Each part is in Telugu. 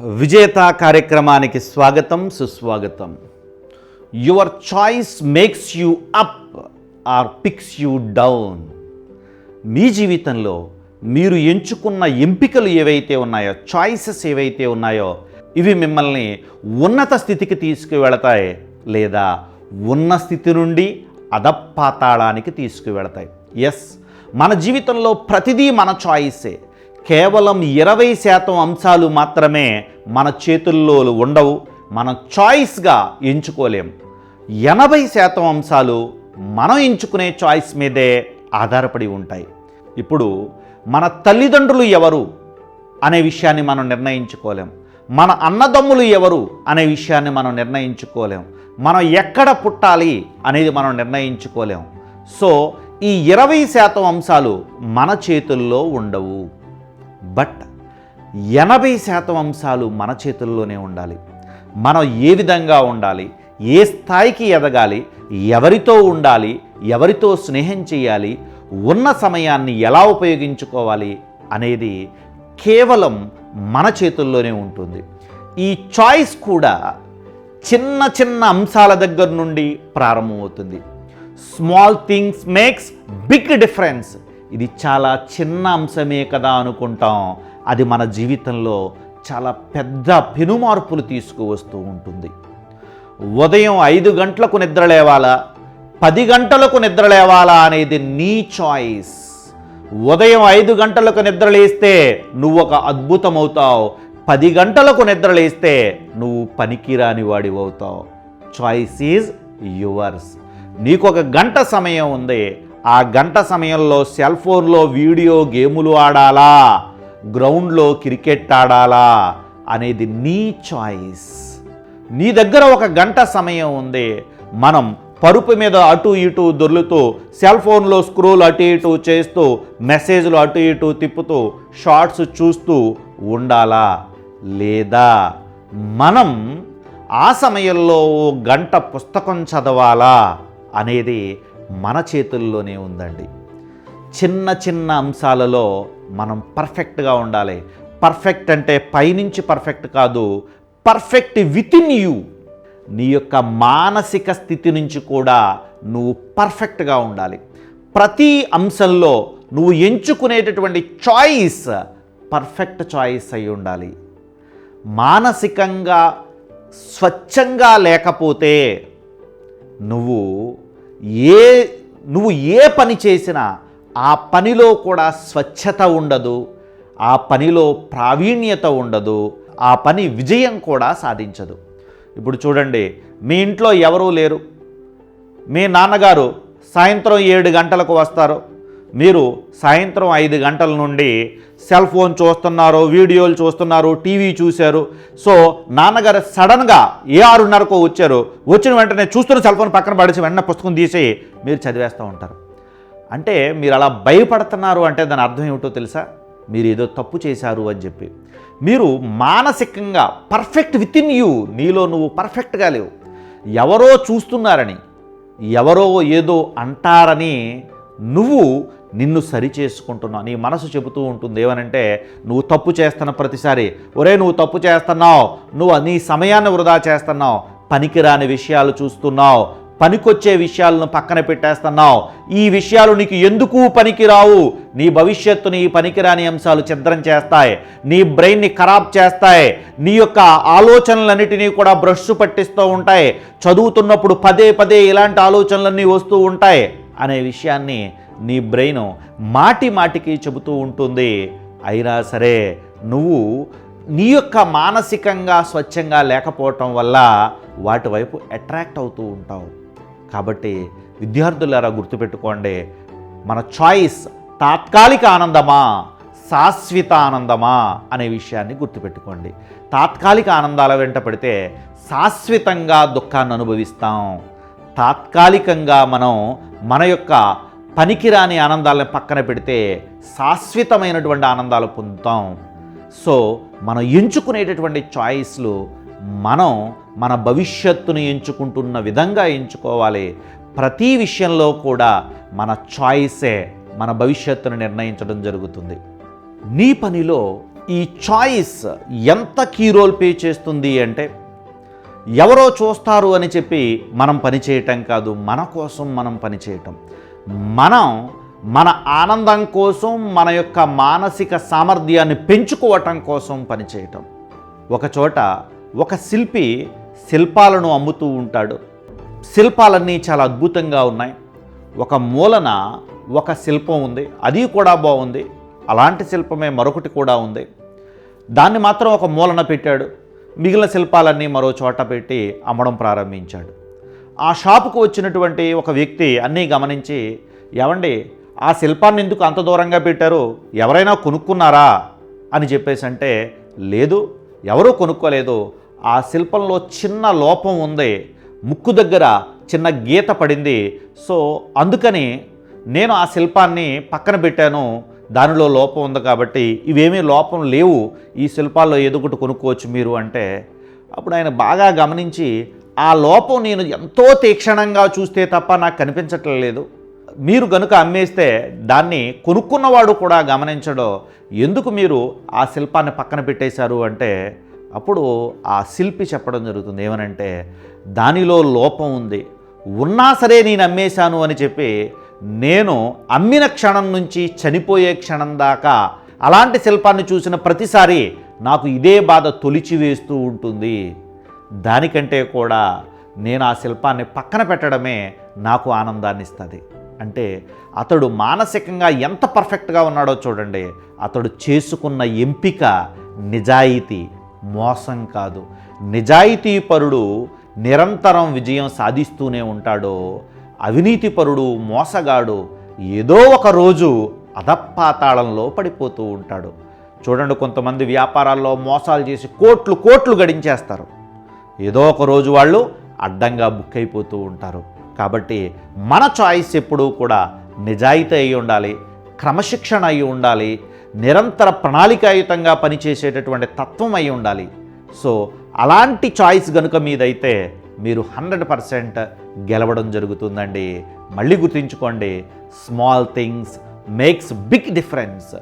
విజేత కార్యక్రమానికి స్వాగతం సుస్వాగతం. Your choice makes you up or picks you down మీ జీవితంలో మీరు ఎంచుకున్న ఎంపికలు ఏవైతే ఉన్నాయో చాయిసెస్ ఏవైతే ఉన్నాయో ఇవి మిమ్మల్ని ఉన్నత స్థితికి తీసుకువెళతాయి లేదా ఉన్న స్థితి నుండి అధపాతాళానికి తీసుకువెళతాయి. ఎస్ మన జీవితంలో ప్రతిదీ మన చాయిసే కేవలం ఇరవై శాతం అంశాలు మాత్రమే మన చేతుల్లో ఉండవు మనం చాయిస్గా ఎంచుకోలేం. ఎనభై శాతం అంశాలు మనం ఎంచుకునే చాయిస్ మీదే ఆధారపడి ఉంటాయి. ఇప్పుడు మన తల్లిదండ్రులు ఎవరు అనే విషయాన్ని మనం నిర్ణయించుకోలేం. మన అన్నదమ్ములు ఎవరు అనే విషయాన్ని మనం నిర్ణయించుకోలేం. మనం ఎక్కడ పుట్టాలి అనేది మనం నిర్ణయించుకోలేం. సో ఈ ఇరవై శాతం అంశాలు మన చేతుల్లో ఉండవు. బట్ ఎనభై శాతం అంశాలు మన చేతుల్లోనే ఉండాలి. మనం ఏ విధంగా ఉండాలి? ఏ స్థాయికి ఎదగాలి? ఎవరితో ఉండాలి? ఎవరితో స్నేహం చేయాలి? ఉన్న సమయాన్ని ఎలా ఉపయోగించుకోవాలి అనేది కేవలం మన చేతుల్లోనే ఉంటుంది. ఈ చాయిస్ కూడా చిన్న చిన్న అంశాల దగ్గర నుండి ప్రారంభమవుతుంది. Small things makes big difference ఇది చాలా చిన్న అంశమే కదా అనుకుంటాం. అది మన జీవితంలో చాలా పెద్ద పెనుమార్పులు తీసుకువస్తూ ఉంటుంది. ఉదయం ఐదు గంటలకు నిద్ర లేవాలా? పది గంటలకు నిద్ర లేవాలా అనేది నీ చాయిస్. ఉదయం ఐదు గంటలకు నిద్ర లేస్తే నువ్వు ఒక అద్భుతం అవుతావు పది గంటలకు నిద్ర లేస్తే నువ్వు పనికిరాని వాడివి అవుతావు చాయిస్ ఈజ్ యువర్స్ నీకు ఒక గంట సమయం ఉంది. ఆ గంట సమయంలో సెల్ ఫోన్లో వీడియో గేములు ఆడాలా? గ్రౌండ్లో క్రికెట్ ఆడాలా? అనేది నీ చాయిస్. నీ దగ్గర ఒక గంట సమయం ఉంది. మనం పరుపు మీద అటు ఇటు దొర్లుతూ సెల్ ఫోన్లో స్క్రోల్ అటు ఇటు చేస్తూ మెసేజ్లు అటు ఇటు తిప్పుతూ షార్ట్స్ చూస్తూ ఉండాలా? లేదా మనం ఆ సమయంలో ఓ గంట పుస్తకం చదవాలా? అనేది మన చేతుల్లోనే ఉందండి. చిన్న చిన్న అంశాలలో మనం పర్ఫెక్ట్గా ఉండాలి. పర్ఫెక్ట్ అంటే పైనుంచి పర్ఫెక్ట్ కాదు పర్ఫెక్ట్ విత్ ఇన్ యూ. నీ యొక్క మానసిక స్థితి నుంచి కూడా నువ్వు పర్ఫెక్ట్గా ఉండాలి. ప్రతి అంశంలో నువ్వు ఎంచుకునేటటువంటి చాయిస్ పర్ఫెక్ట్ చాయిస్ అయి ఉండాలి. మానసికంగా స్వచ్ఛంగా లేకపోతే నువ్వు ఏ నువ్వు ఏ పని చేసినా ఆ పనిలో కూడా స్వచ్ఛత ఉండదు ఆ పనిలో ప్రావీణ్యత ఉండదు ఆ పని విజయం కూడా సాధించదు. ఇప్పుడు చూడండి మీ ఇంట్లో ఎవరూ లేరు. మీ నాన్నగారు సాయంత్రం ఏడు గంటలకు వస్తారు. మీరు సాయంత్రం ఐదు గంటల నుండి సెల్ ఫోన్ చూస్తున్నారు వీడియోలు చూస్తున్నారు టీవీ చూశారు. సో నాన్నగారు సడన్గా ఏ ఆరున్నరకో వచ్చారు. వచ్చిన వెంటనే చూస్తున్న సెల్ ఫోన్ పక్కన పడేసి వెంటనే పుస్తకం తీసి మీరు చదివేస్తూ ఉంటారు. అంటే మీరు అలా భయపడుతున్నారు అంటే దాని అర్థం ఏమిటో తెలుసా? మీరు ఏదో తప్పు చేశారు అని చెప్పి. మీరు మానసికంగా పర్ఫెక్ట్ విత్ ఇన్ యూ నీలో నువ్వు పర్ఫెక్ట్గా లేవు. ఎవరో చూస్తున్నారని ఎవరో ఏదో అంటారని నువ్వు నిన్ను సరి చేసుకుంటున్నావు. నీ మనసు చెబుతూ ఉంటుంది ఏమనంటే నువ్వు తప్పు చేస్తున్న ప్రతిసారి ఒరే నువ్వు తప్పు చేస్తున్నావు నువ్వు నీ సమయాన్ని వృధా చేస్తున్నావు పనికిరాని విషయాలు చూస్తున్నావు పనికొచ్చే విషయాలను పక్కన పెట్టేస్తున్నావు ఈ విషయాలు నీకు ఎందుకు పనికిరావు? నీ భవిష్యత్తుని ఈ పనికిరాని అంశాలు ఛిద్రం చేస్తాయి నీ బ్రెయిన్ని ఖరాబ్ చేస్తాయి నీ యొక్క ఆలోచనలన్నిటినీ కూడా బ్రష్ పట్టిస్తూ ఉంటాయి చదువుతున్నప్పుడు పదే పదే ఇలాంటి ఆలోచనలన్నీ వస్తూ ఉంటాయి అనే విషయాన్ని నీ బ్రెయిన్ మాటి మాటికి చెబుతూ ఉంటుంది. అయినా సరే నువ్వు నీ యొక్క మానసికంగా స్వచ్ఛంగా లేకపోవటం వల్ల వాటి వైపు అట్రాక్ట్ అవుతూ ఉంటావు. కాబట్టి విద్యార్థులారా గుర్తుపెట్టుకోండి మన చాయిస్ తాత్కాలిక ఆనందమా శాశ్వత ఆనందమా అనే విషయాన్ని గుర్తుపెట్టుకోండి. తాత్కాలిక ఆనందాల వెంట పడితే శాశ్వతంగా దుఃఖాన్ని అనుభవిస్తాం. తాత్కాలికంగా మనం మన యొక్క పనికిరాని ఆనందాలను పక్కన పెడితే శాశ్వతమైనటువంటి ఆనందాలు పొందుతాం. సో మనం ఎంచుకునేటటువంటి చాయిస్లు మనం మన భవిష్యత్తును ఎంచుకుంటున్న విధంగా ఎంచుకోవాలి. ప్రతి విషయంలో కూడా మన చాయిసే మన భవిష్యత్తును నిర్ణయించడం జరుగుతుంది. నీ పనిలో ఈ చాయిస్ ఎంత కీ రోల్ పే చేస్తుంది అంటే ఎవరో చూస్తారు అని చెప్పి మనం పని చేయటం కాదు మన కోసం మనం పని చేయటం. మనం మన ఆనందం కోసం మన యొక్క మానసిక సామర్థ్యాన్ని పెంచుకోవటం కోసం పనిచేయటం. ఒకచోట ఒక శిల్పి శిల్పాలను అమ్ముతూ ఉంటాడు. శిల్పాలన్నీ చాలా అద్భుతంగా ఉన్నాయి. ఒక మూలన ఒక శిల్పం ఉంది. అది కూడా బాగుంది. అలాంటి శిల్పమే మరొకటి కూడా ఉంది. దాన్ని మాత్రం ఒక మూలన పెట్టాడు. మిగిలిన శిల్పాలన్నీ మరో చోట పెట్టి అమ్మడం ప్రారంభించాడు. ఆ షాపుకు వచ్చినటువంటి ఒక వ్యక్తి అన్నీ గమనించి ఏమండి ఆ శిల్పాన్ని ఎందుకు అంత దూరంగా పెట్టారు? ఎవరైనా కొనుక్కున్నారా? అని చెప్పేసి అంటే లేదు ఎవరూ కొనుక్కోలేదు. ఆ శిల్పంలో చిన్న లోపం ఉంది. ముక్కు దగ్గర చిన్న గీత పడింది. సో అందుకని నేను ఆ శిల్పాన్ని పక్కన పెట్టాను. దానిలో లోపం ఉంది కాబట్టి ఇవేమీ లోపం లేవు. ఈ శిల్పాల్లో ఏదో ఒకటి కొనుక్కోవచ్చు మీరు. అంటే అప్పుడు ఆయన బాగా గమనించి ఆ లోపం నేను ఎంతో తీక్షణంగా చూస్తే తప్ప నాకు కనిపించట్లేదు మీరు గనుక అమ్మేస్తే దాన్ని కొనుక్కున్నవాడు కూడా గమనించడం. ఎందుకు మీరు ఆ శిల్పాన్ని పక్కన పెట్టేశారు అంటే అప్పుడు ఆ శిల్పి చెప్పడం జరుగుతుంది. ఏమనంటే దానిలో లోపం ఉంది. ఉన్నా సరే నేను అమ్మేశాను అని చెప్పి నేను అమ్మిన క్షణం నుంచి చనిపోయే క్షణం దాకా అలాంటి శిల్పాన్ని చూసిన ప్రతిసారి నాకు ఇదే బాధ తొలిచి వేస్తూ ఉంటుంది. దానికంటే కూడా నేను ఆ శిల్పాన్ని పక్కన పెట్టడమే నాకు ఆనందాన్ని ఇస్తుంది అంటే అతడు మానసికంగా ఎంత పర్ఫెక్ట్గా ఉన్నాడో చూడండి అతడు చేసుకున్న ఎంపిక నిజాయితీ మోసం కాదు. నిజాయితీపరుడు నిరంతరం విజయం సాధిస్తూనే ఉంటాడో అవినీతిపరుడు మోసగాడు ఏదో ఒక రోజు అధపాతాళంలో పడిపోతూ ఉంటాడు. చూడండి కొంతమంది వ్యాపారాల్లో మోసాలు చేసి కోట్లు కోట్లు గడించేస్తారు. ఏదో ఒక రోజు వాళ్ళు అడ్డంగా బుక్ అయిపోతూ ఉంటారు. కాబట్టి మన చాయిస్ ఎప్పుడూ కూడా నిజాయితీ అయి ఉండాలి క్రమశిక్షణ అయి ఉండాలి నిరంతర ప్రణాళికాయుతంగా పనిచేసేటటువంటి తత్వం అయి ఉండాలి. సో అలాంటి చాయిస్ గనుక మీదైతే మీరు హండ్రెడ్ పర్సెంట్ గెలవడం జరుగుతుందండి. మళ్ళీ గుర్తుంచుకోండి small things makes big difference.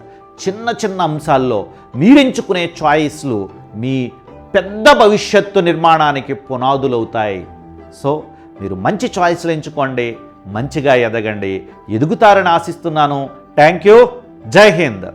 చిన్న చిన్న అంశాల్లో మీరెంచుకునే చాయిస్లు మీ పెద్ద భవిష్యత్తు నిర్మాణానికి పునాదులవుతాయి. సో మీరు మంచి చాయిస్లు ఎంచుకోండి మంచిగా ఎదగండి. ఎదుగుతారని ఆశిస్తున్నాను. Thank you. జై హింద్.